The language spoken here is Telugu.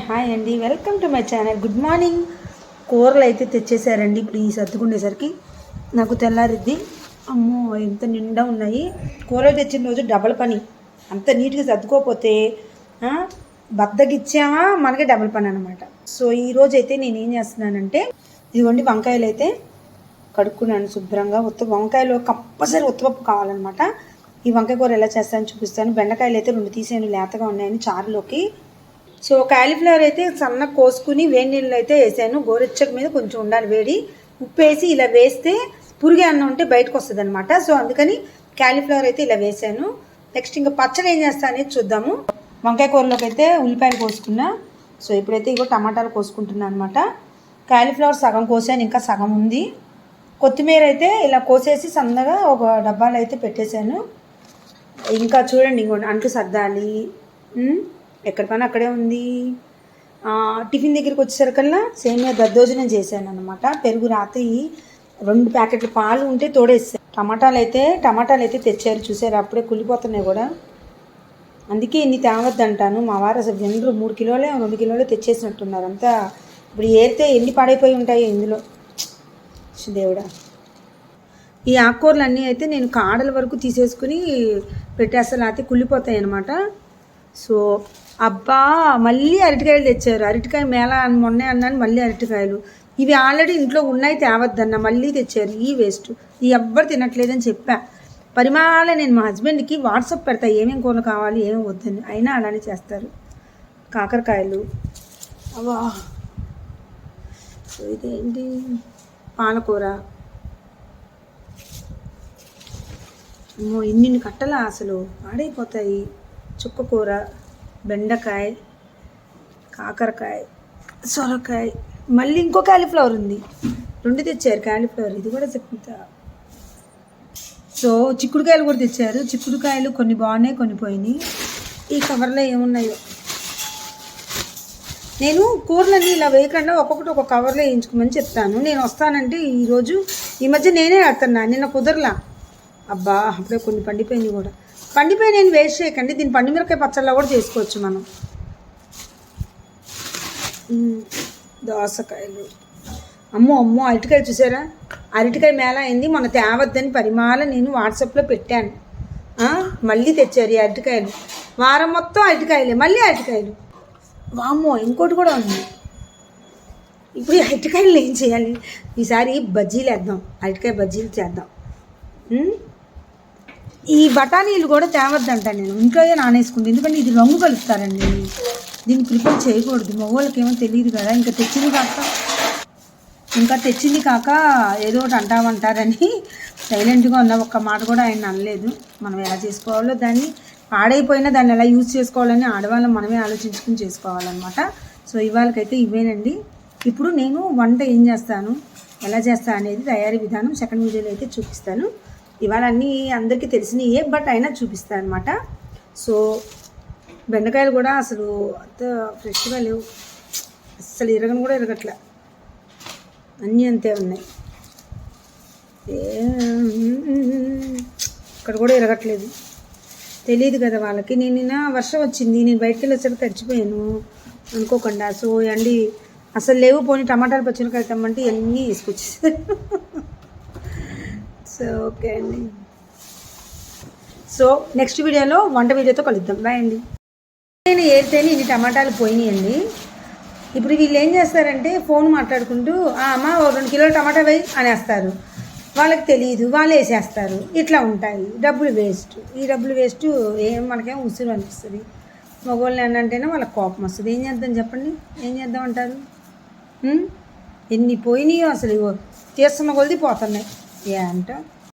హాయ్ అండి welcome to my channel good morning కూరలు అయితే తెచ్చేసారండి. ఇప్పుడు ఈ సర్దుకునేసరికి నాకు తెల్లారిద్ది. అమ్మో ఎంత నిండా ఉన్నాయి. కూరలు తెచ్చిన రోజు డబల్ పని. అంత నీట్గా సర్దుకోపోతే బద్దగిచ్చామా మనకే డబల్ పని అనమాట సో ఈ రోజు అయితే నేను ఏం చేస్తున్నానంటే ఇదిగోండి వంకాయలు అయితే కడుక్కున్నాను శుభ్రంగా. ఉత్త వంకాయలు కంపల్సరీ ఉత్తపప్పు కావాలన్నమాట. ఈ వంకాయ కూర ఎలా చేస్తానని చూపిస్తాను. బెండకాయలు అయితే రెండు తీసేయండి. లేతగా ఉన్నాయని చారులోకి సో కాలీఫ్లవర్ అయితే సన్న కోసుకుని వేడి నీళ్ళు అయితే వేసాను. గోరెచ్చక మీద కొంచెం ఉండాలి వేడి. ఉప్పు వేసి ఇలా వేస్తే పురుగే అన్నం ఉంటే బయటకు వస్తుంది అనమాట సో అందుకని క్యాలీఫ్లవర్ అయితే ఇలా వేసాను. నెక్స్ట్ ఇంకా పచ్చడి ఏం చేస్తా అనేది చూద్దాము. వంకాయ కూరలోకి అయితే ఉల్లిపాయలు కోసుకున్నా. సో ఇప్పుడైతే ఇగో టమాటాలు కోసుకుంటున్నాను అనమాట క్యాలీఫ్లవర్ సగం కోసాను ఇంకా సగం ఉంది. కొత్తిమీర అయితే ఇలా కోసేసి సన్నగా ఒక డబ్బాలో అయితే పెట్టేశాను. ఇంకా చూడండి ఇంకోటి అంటు సర్దాలి. ఎక్కడ పని అక్కడే ఉంది. టిఫిన్ దగ్గరికి వచ్చేసరికల్లా సేమియా దద్దోజనం చేశాను అనమాట పెరుగు రాత్రి రెండు ప్యాకెట్ల పాలు ఉంటే తోడేస్తాను టమాటాలు అయితే టమాటాలు అయితే తెచ్చారు. చూసారు? అప్పుడే కుళ్ళిపోతున్నాయి కూడా. అందుకే ఇన్ని తేవద్దంటాను మా వారు అసలు జనరు మూడు కిలోలే రెండు కిలోలే తెచ్చేసినట్టున్నారు. అంతా ఇప్పుడు ఏరితే ఎన్ని పాడైపోయి ఉంటాయి ఇందులో. దేవుడా. ఈ ఆకుకూరలు అన్నీ అయితే నేను కాడల వరకు తీసేసుకుని పెట్టేస్తాను లేకపోతే కుళ్ళిపోతాయి అనమాట సో అబ్బా మళ్ళీ అరటికాయలు తెచ్చారు. అరటికాయ మేళ అని మొన్నే అన్నాను మళ్ళీ అరటికాయలు. ఇవి ఆల్రెడీ ఇంట్లో ఉన్నాయి తేవద్దన్న మళ్ళీ తెచ్చారు. ఈ వేస్ట్. ఈ ఎవ్వరు తినట్లేదని చెప్పా. పరిమాణ నేను మా హస్బెండ్కి వాట్సాప్ పెడతా ఏమేం కూరలు కావాలి ఏమేమి వద్దని. అయినా అలానే చేస్తారు. కాకరకాయలు. అవా సో ఇదేంటి? పాలకూర. అమ్మో ఇన్ని కట్టలా అసలు. పాడైపోతాయి. చుక్కకూర బెండకాయ కాకరకాయ సొరకాయ. మళ్ళీ ఇంకో కాలీఫ్లవర్ ఉంది. రెండు తెచ్చారు కాలీఫ్లవర్ ఇది కూడా చెప్తా. సో చిక్కుడుకాయలు కూడా తెచ్చారు. చిక్కుడుకాయలు కొన్ని బాగున్నాయి కొన్ని పోయినాయి. ఈ కవర్లో ఏమున్నాయో? నేను కూరలన్నీ ఇలా వేయకుండా ఒక్కొక్కటి ఒక కవర్లో వేయించుకోమని చెప్తాను. నేను వస్తానంటే ఈరోజు ఈ మధ్య నేనే ఆడుతున్నా. నిన్న కుదరలా. అబ్బా అప్పుడే కొన్ని పండిపోయింది కూడా. పండిపోయి నేను వేస్ట్ చేయకండి. దీని పండుమిరకాయ పచ్చళ్ళలో కూడా చేసుకోవచ్చు మనం. దోసకాయలు. అమ్మో అమ్మో అరటికాయ చూసారా? అరటికాయ మేళ అయింది. మన తేవద్దని పరిమాల నేను వాట్సాప్లో పెట్టాను. మళ్ళీ తెచ్చారు ఈ అరటికాయలు. వారం మొత్తం అరటికాయలే మళ్ళీ అరటికాయలు. వామ్మో ఇంకోటి కూడా ఉంది. ఇప్పుడు ఈ అరటికాయలు ఏం చేయాలి? ఈసారి బజ్జీలు వేద్దాం. అరటికాయ బజ్జీలు చేద్దాం. ఈ బఠానీలు కూడా తేవద్దంట నేను. ఇంట్లోనే నానేసుకుంటాను ఎందుకంటే ఇది రంగు కలుపుతారండి దీన్ని ప్రిపేర్ చేయకూడదు. మగవాళ్ళకి ఏమో తెలియదు కదా. ఇంకా తెచ్చింది కాక ఇంకా తెచ్చింది కాక ఏదో ఒకటి అంటామంటారని సైలెంట్గా ఉన్న ఒక్క మాట కూడా ఆయన అనలేదు. మనం ఎలా చేసుకోవాలో దాన్ని పాడైపోయినా దాన్ని ఎలా యూజ్ చేసుకోవాలని ఆడవాళ్ళం మనమే ఆలోచించుకుని చేసుకోవాలన్నమాట. సో ఇవాళకైతే ఇవేనండి. ఇప్పుడు నేను వంట ఏం చేస్తాను? ఎలా చేస్తా అనేది తయారీ విధానం సెకండ్ వీడియోలో అయితే చూపిస్తాను. ఇవాళ అన్నీ అందరికీ తెలిసినయే బట్ అయినా చూపిస్తాను అనమాట సో బెండకాయలు కూడా అసలు అంత ఫ్రెష్గా లేవు. అస్సలు ఇరగను కూడా ఇరగట్లే. అన్నీ అంతే ఉన్నాయి. ఇక్కడ కూడా ఇరగట్లేదు. తెలియదు కదా వాళ్ళకి. నేను నిన్న వర్షం వచ్చింది నేను బయటికి వెళ్ళేసరికి తడిచిపోయాను. అనుకోకుండా. సో అండి అసలు లేవు పోనీ టమాటాలు పచ్చిమిరకాయలు తెమ్మంటే అన్నీ వేసుకొచ్చేసారు సో ఓకే అండి. సో నెక్స్ట్ వీడియోలో వంట వీడియోతో కలుద్దాం. బాయ్ అండి. నేను ఏరితేనే ఇన్ని టమాటాలు పోయినాయండి. ఇప్పుడు వీళ్ళు ఏం చేస్తారంటే ఫోన్ మాట్లాడుకుంటూ "ఆ, అమ్మ ఓ రెండు కిలోలు టమాటా వేయి అనేస్తారు. వాళ్ళకి తెలియదు వాళ్ళు వేసేస్తారు. ఇట్లా ఉంటాయి. డబ్బులు వేస్ట్. ఈ డబ్బులు వేస్ట్ ఏం మనకేం ఉసురు అనిపిస్తుంది. మగవాళ్ళు ఏంటంటేనే వాళ్ళకి కోపం వస్తుంది. ఏం చేద్దాం చెప్పండి? ఏం చేద్దాం అంటారు? ఎన్ని పోయినాయో అసలు తీస్తున్న కొలిది పోతున్నాయి. ఏంటో